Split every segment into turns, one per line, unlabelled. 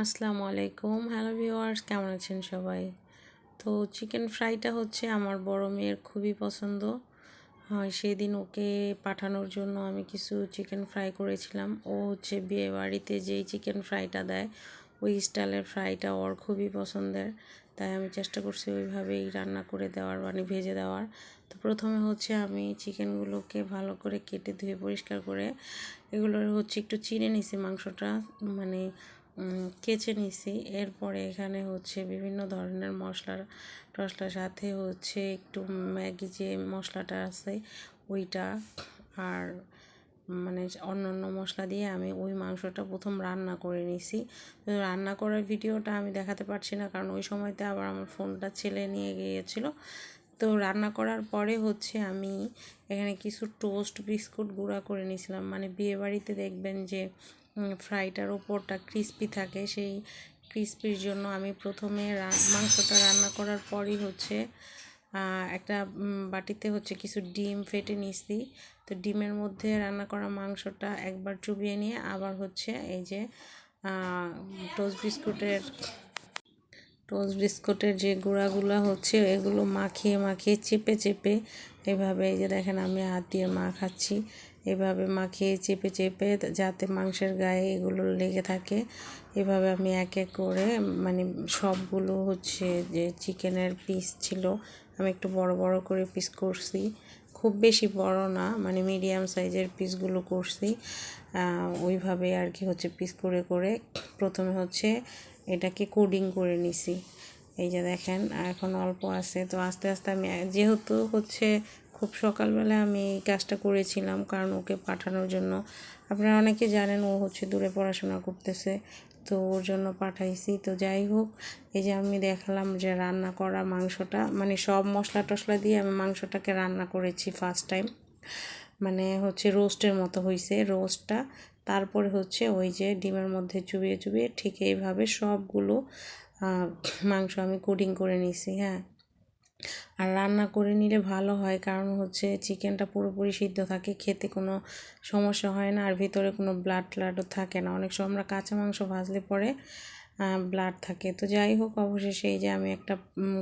আসসালামু আলাইকুম। Hello viewers কেমন আছেন সবাই? তো চিকেন ফ্রাইটা হচ্ছে আমার বড় মেয়ের খুবই পছন্দ। হয় সেদিন ওকে পাঠানোর জন্য আমি কিছু চিকেন ফ্রাই করেছিলাম। ও হচ্ছে বিয়ে বাড়িতে যেই চিকেন ফ্রাইটা দেয়, ওই স্টাইলের ফ্রাইটা ওর খুবই পছন্দের। তাই আমি চেষ্টা করছি ওইভাবেই রান্না করে দেওয়ার মানে ভেজে দেওয়ার। তো প্রথমে হচ্ছে আমি চিকেনগুলোকে ভালো করে কেটে ধুয়ে পরিষ্কার করে, এগুলোর হচ্ছে একটু চিনে নিছি মাংসটা মানে কেচে নিছি। এরপরে এখানে হচ্ছে বিভিন্ন ধরনের মশলা টশলার সাথে হচ্ছে একটু ম্যাগি যে মশলাটা আছে, ওইটা আর মানে অন্য অন্য মশলা দিয়ে আমি ওই মাংসটা প্রথম রান্না করে নিছি। রান্না করার ভিডিওটা আমি দেখাতে পারছি না, কারণ ওই সময়তে আবার আমার ফোনটা ছেলে নিয়ে গিয়েছিল। তো রান্না করার পরে হচ্ছে আমি এখানে কিছু টোস্ট, বিস্কুট গুঁড়া করে নিয়েছিলাম মানে বিয়েবাড়িতে দেখবেন যে ফ্রাইটার ওপরটা ক্রিস্পি থাকে। সেই ক্রিস্পির জন্য আমি প্রথমে মাংসটা রান্না করার পরই হচ্ছে একটা বাটিতে হচ্ছে কিছু ডিম ফেটে নিছি তো ডিমের মধ্যে রান্না করা মাংসটা একবার চুবিয়ে নিয়ে আবার হচ্ছে এই যে টোস্ট বিস্কুটের টোস্ট বিস্কুটের যে গুঁড়াগুলো হচ্ছে, এগুলো মাখিয়ে মাখিয়ে চেপে চেপে এভাবে, এই যে দেখেন আমি হাত দিয়ে মাখাচ্ছি, এভাবে মাখিয়ে চেপে চেপে যাতে মাংসের গায়ে এগুলো লেগে থাকে। এভাবে আমি এক এক করে মানে সবগুলো হচ্ছে যে চিকেনের পিস ছিল, আমি একটু বড় বড় করে পিস করছি। খুব বেশি বড় না মানে মিডিয়াম সাইজের পিসগুলো করছি। ওইভাবে আর কি হচ্ছে পিস করে করে প্রথমে হচ্ছে এটাকে কোডিং করে নিছি। এই যে দেখেন এখন অল্প আছে। তো আস্তে আস্তে আমি, যেহেতু হচ্ছে খুব সকালবেলা আমি এই কাজটা করেছিলাম কারণ ওকে পাঠানোর জন্য। আপনারা অনেকে জানেন ও হচ্ছে দূরে পড়াশোনা করতেছে, তো ওর জন্য পাঠাইছি। তো যাই হোক, এই যে আমি দেখালাম যে রান্না করা মাংসটা মানে সব মশলা টশলা দিয়ে আমি মাংসটাকে রান্না করেছি ফার্স্ট টাইম মানে হচ্ছে রোস্টের মতো হয়েছে রোস্টটা তারপরে হচ্ছে ওই যে ডিমের মধ্যে চুবিয়ে চুবিয়ে ঠিক এইভাবে সবগুলো মাংস আমি কোটিং করে নিছি হ্যাঁ। আর রান্না করে নিলে ভালো হয় কারণ হচ্ছে চিকেনটা পুরোপুরি সিদ্ধ থাকে, খেতে কোনো সমস্যা হয় না আর ভিতরে কোনো ব্লাড ট্লাডও থাকে না। অনেক সময় আমরা কাঁচা মাংস ভাজলে পরে ব্লাড থাকে। তো যাই হোক, অবশেষে এই যে আমি একটা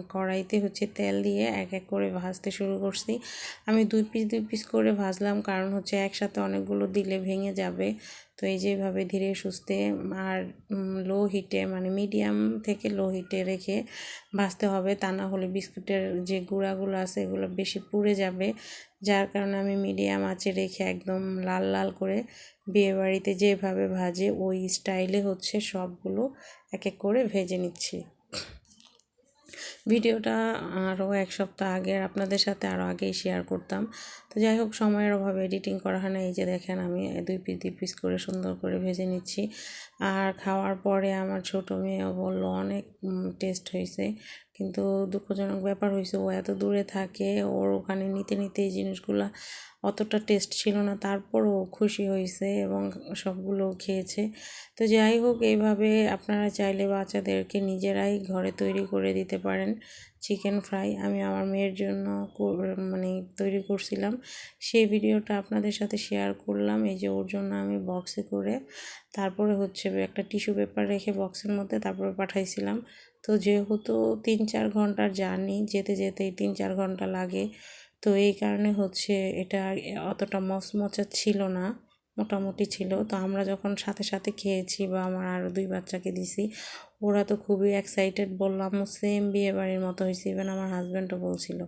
কড়াইতে হচ্ছে তেল দিয়ে এক এক করে ভাজতে শুরু করছি। আমি দুই পিস দুই পিস করে ভাজলাম। কারণ হচ্ছে একসাথে অনেকগুলো দিলে ভেঙে যাবে। তো এই যেভাবে ধীরে সুস্থে আর লো হিটে মানে মিডিয়াম থেকে লো হিটে রেখে ভাজতে হবে। তা না হলে বিস্কুটের যে গুঁড়াগুলো আছে, এগুলো বেশি পুড়ে যাবে। যার কারণে আমি মিডিয়াম আঁচে রেখে একদম লাল লাল করে বিয়েবাড়িতে যেভাবে ভাজে, ওই স্টাইলে হচ্ছে সবগুলো এক এক করে ভেজে নিচ্ছি। ভিডিওটা আরও এক সপ্তাহ আগে আপনাদের সাথে আরও আগেই শেয়ার করতাম। তো যাই হোক, সময়ের অভাবে এডিটিং করা হয় না। এই যে দেখেন, আমি দুই পিস দুই পিস করে সুন্দর করে ভেজে নিচ্ছি। আর খাওয়ার পরে আমার ছোটো মেয়েও বলল, অনেক টেস্ট হয়েছে। কিন্তু দুঃখজনক ব্যাপার হয়েছে, ও এত দূরে থাকে, ওর ওখানে নিতে নিতে এই জিনিসগুলো অতটা টেস্ট ছিল না। তারপরও খুশি হয়েছে এবং সবগুলো খেয়েছে। তো যাই হোক, এইভাবে আপনারা চাইলে বাচ্চাদেরকে নিজেরাই ঘরে তৈরি করে দিতে পারেন। চিকেন ফ্রাই আমি আমার মেয়ের জন্য মানে তৈরি করছিলাম। সেই ভিডিওটা আপনাদের সাথে শেয়ার করলাম। এই যে ওর জন্য আমি বক্সে করে তারপরে হচ্ছে একটা টিস্যু পেপার রেখে বক্সের মধ্যে তারপরে পাঠাইছিলাম। তো যেহেতু তিন চার ঘণ্টার জার্নি যেতে যেতেই তিন চার ঘণ্টা লাগে, তো এই কারণে হচ্ছে এটা অতটা মচমচা ছিল না। মোটামুটি ছিল। তো আমরা যখন সাথে সাথে খেয়েছি বা আমার আরও দুই বাচ্চাকে দিছি, ওরা তো খুবই এক্সাইটেড বললাম সেম বিয়ে বাড়ির মতো হয়েছে। ইভেন আমার হাজব্যান্ডও বলছিল।